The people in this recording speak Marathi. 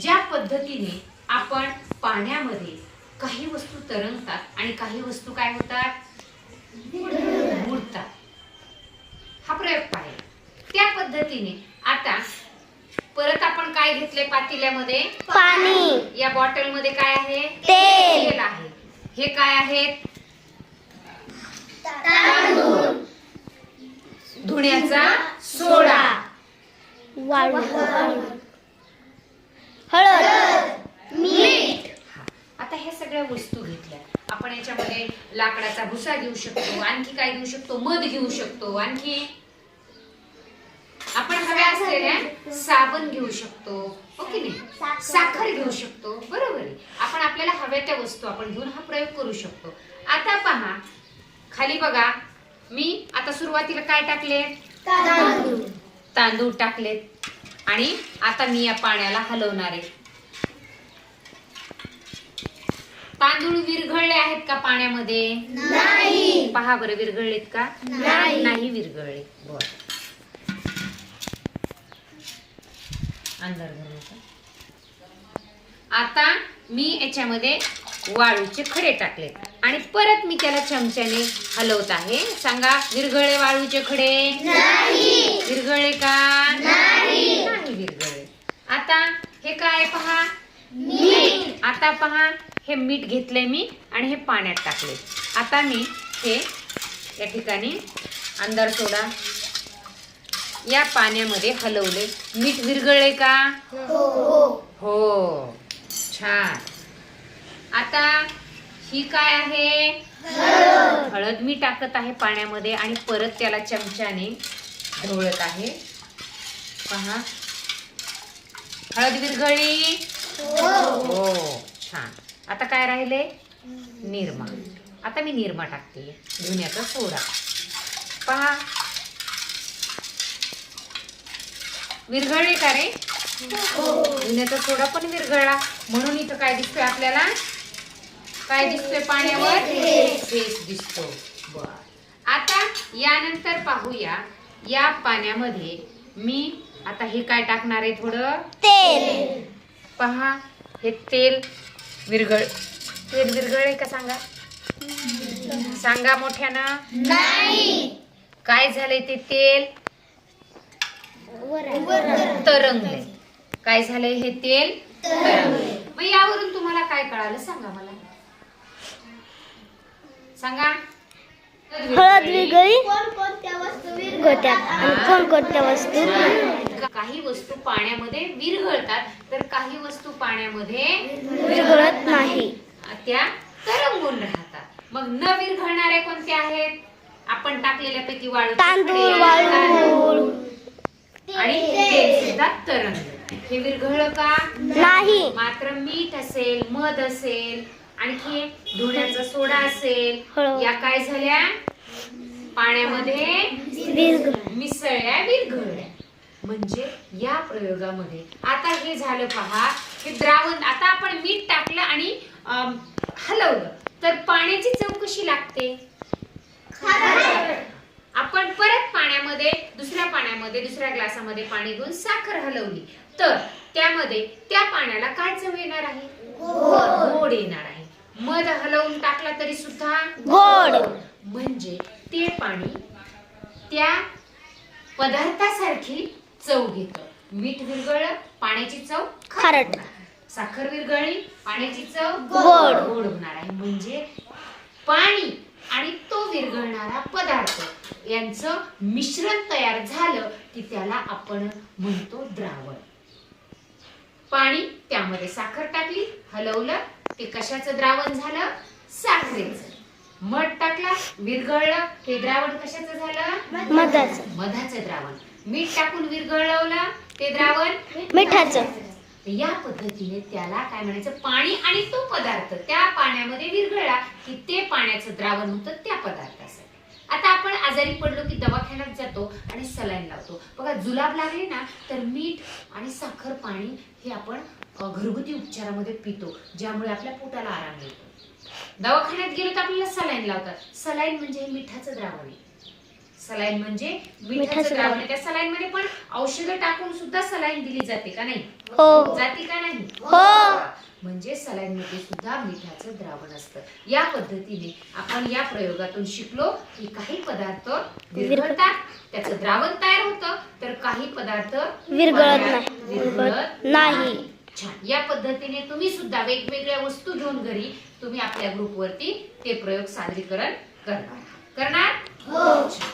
ज्या पद्धतीने आपण पाण्यामध्ये काही वस्तू तरंगतात आणि काही वस्तू काय होतात? बुडतात. हा प्रयोग पाहिला त्या पद्धतीने आता परत आपण काय घेतले पातेल्यामध्ये? पाणी. या बॉटलमध्ये काय आहे? तेल. तेल आहे. हे काय आहेत धुण्याचा सोडा. वाळू हळद मीठ आता ह्या सगळ्या वस्तू घेतल्या आपण याच्यामध्ये लाकडाचा भुसा घेऊ शकतो आणखी काय घेऊ शकतो? मध घेऊ शकतो आणखी? आपण हव्या असलेल्या साबण घेऊ शकतो ओके नाही? साखर घेऊ शकतो. बरोबर आहे. आपण आपल्याला हव्या त्या वस्तू आपण घेऊन हा प्रयोग करू शकतो. आता पहा खाली बघा मी आता सुरुवातीला काय टाकले? तांदूळ टाकलेत. आणि आता मी या पाण्याला हलवणार आहे. तांदूळ विरघळले आहेत का पाण्यामध्ये? नाही. पहा बरं विरघळलेत का? नाही. नाही विरघळले बर. अंधार. आता मी याच्यामध्ये वाळूचे खडे टाकले आणि परत मी त्याला चमच्याने हलवत आहे. सांगा विरघळे वाळूचे खडे? विरघळे का? नाही. विरघळे आता हे काय पहा? आता पहा हे मीठ घेतलंय मी आणि हे पाण्यात टाकले आता मी हे या ठिकाणी अंधार सोडा. या पाण्यामध्ये हलवले मीठ विरघळले का? हो छान. आता ही काय आहे? हळद मी टाकत आहे पाण्यामध्ये आणि परत त्याला चमच्याने ढवळत आहे. पहा. हळद विरघळली? हो. राहिले निरमा. आता मी निरमा टाकते. धुण्याचा सोडा. पहा. विरघळले का रे? धुण्याचा सोडा पण विरघळला. म्हणून इथं काय दिसतोय आपल्याला? काय दिसतोय पाण्यावर? फेस दिसतो. बर. आता यानंतर पाहूया. या पाण्यामध्ये मी आता हे काय टाकणार आहे थोडं? तेल. पहा. हे तेल विरघळ तेल विरघळले का सांगा? सांगा मोठ्यानं. नाही. काय झालंय ते तेल? तरंगले काय झालंय हे तेल? तरंगले मग यावरून तुम्हाला काय कळालं सांगा मला. सांगा. हळद वेगळी. कोणकोणत्या आणि कोणकोणत्या वस्तू? काही वस्तू पाण्यामध्ये विरघळतात तर काही वस्तू पाण्यामध्ये विरघळत नाही. त्या तरंगून राहतात. मग न विरघळणारे कोणते आहेत? आपण टाकलेल्यापैकी वाळू आणि तेल सुद्धा तरंगले हे विरघळलं का? नाही. मात्र मीठ असेल मध असेल आणखी धुण्याचा सोडा असेल. हळद. या काय झाल्या? पाण्यामध्ये विरघळ. मिसळल्या विरघळल्या. म्हणजे या प्रयोगामध्ये. आता हे झालं पहा हे द्रावण. आता आपण मीठ टाकलं आणि हलवलं. तर पाण्याची चव कशी लागते? आपण परत पाण्यामध्ये दुसऱ्या पाण्यामध्ये दुसऱ्या ग्लासामध्ये पाणी घेऊन साखर हलवली. तर त्यामध्ये त्या पाण्याला काय चव येणार आहे? गोड येणार आहे. मध हलवून टाकला तरी सुद्धा गोड. म्हणजे ते पाणी त्या पदार्थासारखी चव घेत. मीठ विरघळलं पाण्याची चव खारट. साखर विरघळली पाण्याची चव गोड. गोड होणार आहे. म्हणजे पाणी आणि तो विरघळणारा पदार्थ. यांचं मिश्रण तयार झालं की त्याला आपण म्हणतो द्रावण. पाणी त्यामध्ये साखर टाकली हलवलं ते कशाचं द्रावण झालं? साखरेचं. मध टाकला विरघळलं ते द्रावण कशाचं झालं? मधाचं. मधाचं द्रावण. मीठ टाकून विरघळवलं ते द्रावण? मिठाचं. या पद्धतीने त्याला काय म्हणायचं? पाणी आणि तो पदार्थ त्या पाण्यामध्ये विरघळला की ते पाण्याचं द्रावण होतं त्या पदार्थासाठी. आता आपण आजारी पडलो की दवाखान्यात जातो आणि सलाईन लावतो. बघा जुलाब लागले ना तर मीठ आणि साखर पाणी हे आपण घरगुती उपचारामध्ये पितो ज्यामुळे आपल्या पोटाला आराम मिळतो. दवाखान्यात गेलो तर आपल्याला सलाईन लावतात. सलाईन म्हणजे हे मिठाचं द्रावण आहे. सलाईन म्हणजे मिठाचं द्रावण. आहे. त्या सलाईन मध्ये पण औषधं टाकून सुद्धा सलाईन दिली जाते का नाही? हो. जाती का नाही? हो. म्हणजे सलाईन मध्ये सुद्धा मिठाचं द्रावण असतं. या पद्धतीने आपण या प्रयोगातून शिकलो की काही पदार्थ विरघळतात. त्याचं द्रावण तयार होतं तर काही पदार्थ विरघळत नाही. विरघळत नाही. छान. या पद्धतीने तुम्ही सुद्धा वेगवेगळ्या वस्तू घेऊन घरी तुम्ही आपल्या ग्रुपवरती ते प्रयोग सादरीकरण करणार करणार? छान.